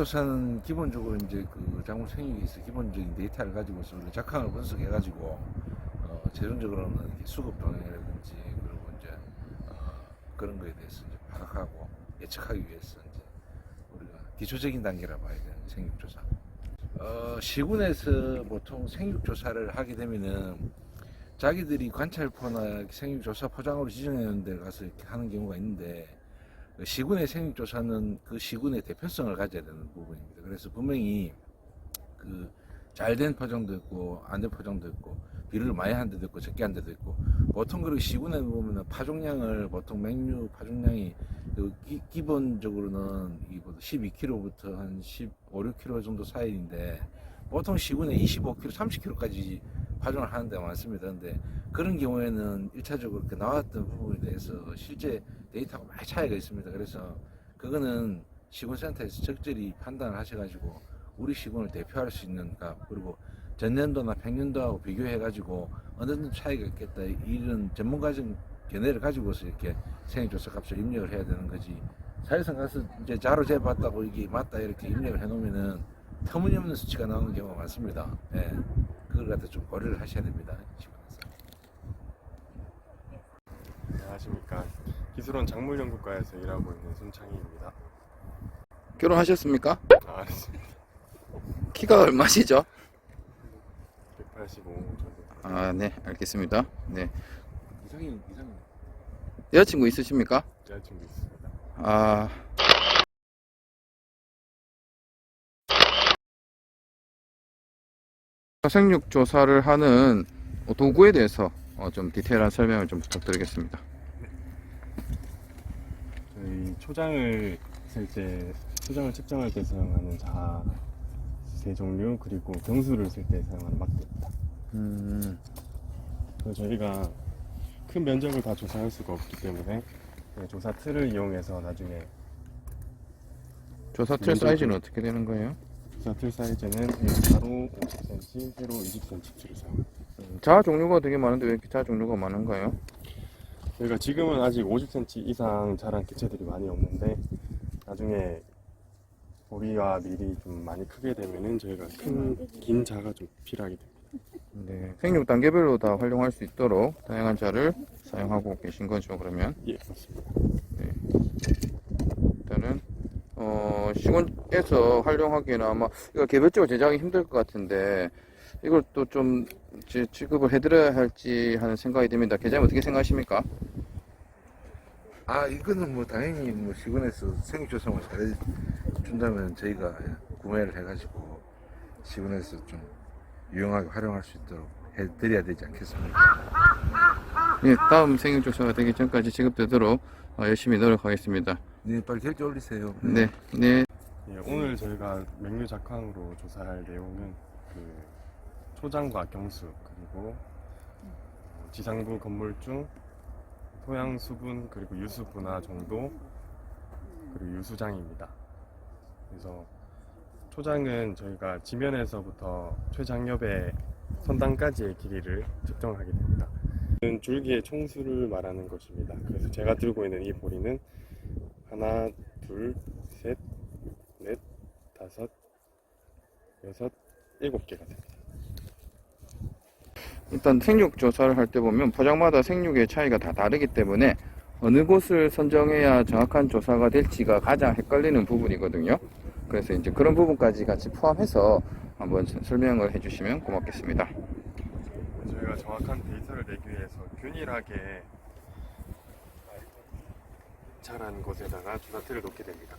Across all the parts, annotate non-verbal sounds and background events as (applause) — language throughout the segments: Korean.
조사는 기본적으로 이제 그 작물 생육에 있어 기본적인 데이터를 가지고서 우리가 작황을 분석해 가지고 어, 최종적으로는 이렇게 수급 동향이라든지 그리고 이제 어, 그런 거에 대해서 이제 파악하고 예측하기 위해서 이제 우리가 기초적인 단계라 봐야 되는 생육 조사. 어, 시군에서 보통 생육 조사를 하게 되면은 자기들이 관찰포나 생육 조사 포장으로 지정해 놓은 데 가서 이렇게 하는 경우가 있는데 그 시군의 생육조사는 그 시군의 대표성을 가져야 되는 부분입니다. 그래서 분명히 그 잘된 포장도 있고 안 된 포장도 있고 비료를 많이 한 데도 있고 적게 한 데도 있고 보통 그리고 시군에 보면은 파종량을 보통 맹류 파종량이 그 기, 기본적으로는 이 12kg부터 한 15, 6kg 정도 사이인데 보통 시군에 25kg, 30kg까지 파종을 하는 데가 많습니다. 근데 그런 경우에는 일차적으로 그 나왔던 부분에 대해서 실제 데이터가 많이 차이가 있습니다. 그래서 그거는 시군센터에서 적절히 판단을 하셔가지고 우리 시군을 대표할 수 있는 값 그리고 전년도나 평년도하고 비교해가지고 어느 정도 차이가 있겠다 이런 전문가적 견해를 가지고서 이렇게 생애조사 값을 입력을 해야 되는 거지 사회상 가서 이제 자료 재봤다고 이게 맞다 이렇게 입력을 해놓으면은 터무니없는 수치가 나오는 경우가 많습니다. 예. 그걸 갖다 좀 고려를 하셔야 됩니다. 시군에서. 안녕하십니까 기술원 작물연구과에서 일하고 있는 손창희입니다. 결혼하셨습니까? 아, 키가 얼마시죠? 185 정도. 아, 네, 알겠습니다. 네. 이상형 이상형. 여자친구 있으십니까? 여자친구 있습니다. 아, 생육 조사를 하는 도구에 대해서 어, 좀 디테일한 설명을 좀 부탁드리겠습니다. 저희 초장을 쓸때 초장을 측정할 때 사용하는 자 세 종류 그리고 경수를 쓸 때 사용하는 막대입니다. 음, 저희가 큰 면적을 다 조사할 수가 없기 때문에 네, 조사 틀을 이용해서 나중에 조사 틀 사이즈는 어떻게 되는 거예요? 조사 틀 사이즈는 네, 가로 50cm, 세로 20cm를 사용합니다. 자 종류가 되게 많은데 왜 이렇게 자 종류가 많은가요? 저희가 지금은 아직 50cm 이상 자란 개체들이 많이 없는데 나중에 보리와 밀이 좀 많이 크게 되면은 저희가 큰 긴 자가 좀 필요하게 됩니다. 네, 생육 단계별로 다 활용할 수 있도록 다양한 자를 사용하고 계신 거죠. 그러면 예, 맞습니다. 일단은 어, 시군에서 활용하기에는 아마 이거 개별적으로 제작하기 힘들 것 같은데 이걸 또 좀 취급을 해드려야 할지 하는 생각이 듭니다. 계장님 어떻게 생각하십니까? 아 이거는 뭐 당연히 뭐 시군에서 생육 조성을 잘 준다면 저희가 구매를 해가지고 시군에서 좀 유용하게 활용할 수 있도록 해드려야 되지 않겠습니까? 네, 다음 생육 조사가 되기 전까지 지급되도록 어, 열심히 노력하겠습니다. 네 빨리 결제 올리세요. 네, 네. 예, 오늘 저희가 맹류 작황으로 조사할 내용은 그 초장과 경수 그리고 어, 지상부 건물 중 토양 수분 그리고 유수 분화 정도 그리고 유수장입니다. 그래서 초장은 저희가 지면에서부터 최장엽의 선단까지의 길이를 측정하게 됩니다. 는 줄기의 총수를 말하는 것입니다. 그래서 제가 들고 있는 이 보리는 하나, 둘, 셋, 넷, 다섯, 여섯, 일곱 개가 됩니다. 일단 생육 조사를 할 때 보면 포장마다 생육의 차이가 다 다르기 때문에 어느 곳을 선정해야 정확한 조사가 될지가 가장 헷갈리는 부분이거든요. 그래서 이제 그런 부분까지 같이 포함해서 한번 설명을 해주시면 고맙겠습니다. 저희가 정확한 데이터를 내기 위해서 균일하게 자란 곳에다가 조사틀을 놓게 됩니다.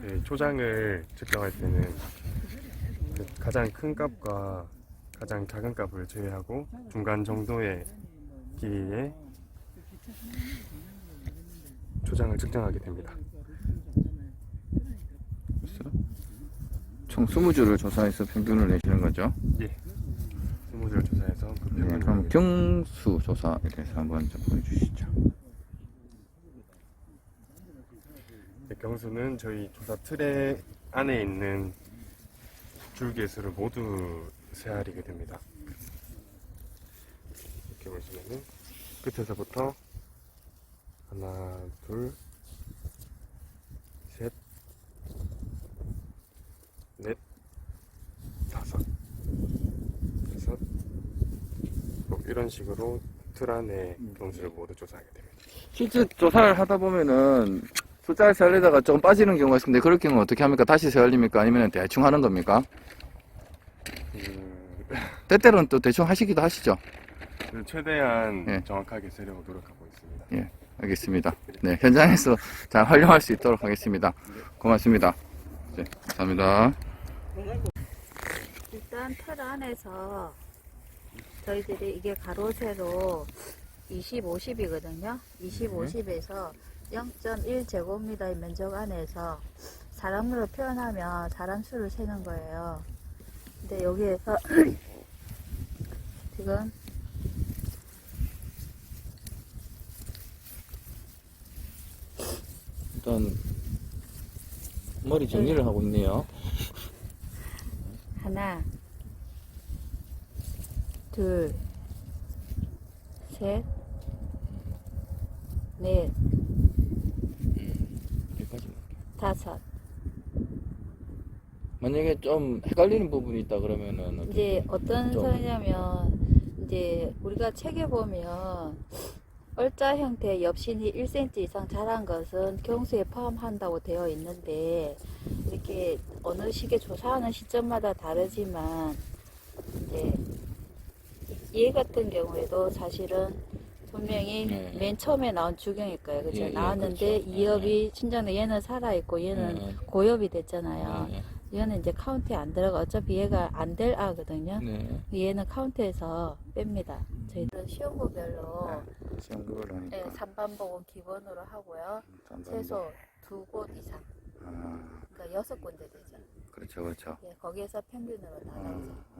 네, 초장을 측정할 때는 그 가장 큰 값과 가장 작은 값을 제외하고 중간 정도의 길이의 초장을 측정하게 됩니다. 총 20주를 조사해서 평균을 내시는 거죠. 스무즈를 조사해서 그 네, 평균을 그럼 경수 조사에 대해서 한번 좀 보여주시죠. 네, 경수는 저희 조사 틀의 안에 있는 줄기의 수를 모두 세알이게 됩니다. 이렇게 보시면은 끝에서부터 하나, 둘, 셋, 넷, 다섯, 여섯, 뭐 이런 식으로 틀 안에 경수를 모두 조사하게 됩니다. 실제 조사를 하다 보면은 숫자를 세우려다가 조금 빠지는 경우가 있는데 그럴 경우는 어떻게 합니까? 다시 세울립니까? 아니면 대충 하는 겁니까? 그, 때때로는 또 대충 하시기도 하시죠? 그 최대한 예. 정확하게 세려고 노력하고 있습니다. 알겠습니다. 네, 현장에서 잘 활용할 수 있도록 하겠습니다. 고맙습니다. 네, 감사합니다. 일단 틀 안에서 저희들이 이게 가로 세로 20, 50이거든요. 20, 50에서 0.1제곱미터의 면적 안에서 사람으로 표현하면 사람 수를 세는 거예요. 근데 여기에서 (clears throat) 지금 일단 머리 정리를 하고 있네요. 하나, 둘, 셋, 넷, 여기까지. 다섯. 만약에 좀 헷갈리는 부분이 있다 그러면은 어떻게- 이제 어떤 좀- 소리냐면 이제 우리가 책에 보면 얼자 형태의 엽신이 1cm 이상 자란 것은 경수에 포함한다고 되어 있는데 이렇게 어느 시기에 조사하는 시점마다 다르지만 이제 얘 같은 경우에도 사실은 분명히 네. 맨 처음에 나온 주경일 거예요. 그죠? 예, 예, 나왔는데 그렇죠. 이 엽이 신전에 얘는 살아있고 얘는 네, 고엽이 됐잖아요. 네, 얘는 이제 카운트에 안 들어가 어차피 얘가 안 될 아거든요. 네. 얘는 카운트에서 뺍니다. 저희는 시험부별로 시험 그걸로 하니까. 네, 3반 복은 기본으로 하고요. 잠깐만요. 최소 두 곳 이상, 아, 그러니까 여섯 군데 되죠. 그렇죠, 그렇죠. 예, 거기에서 평균으로 나가고 아,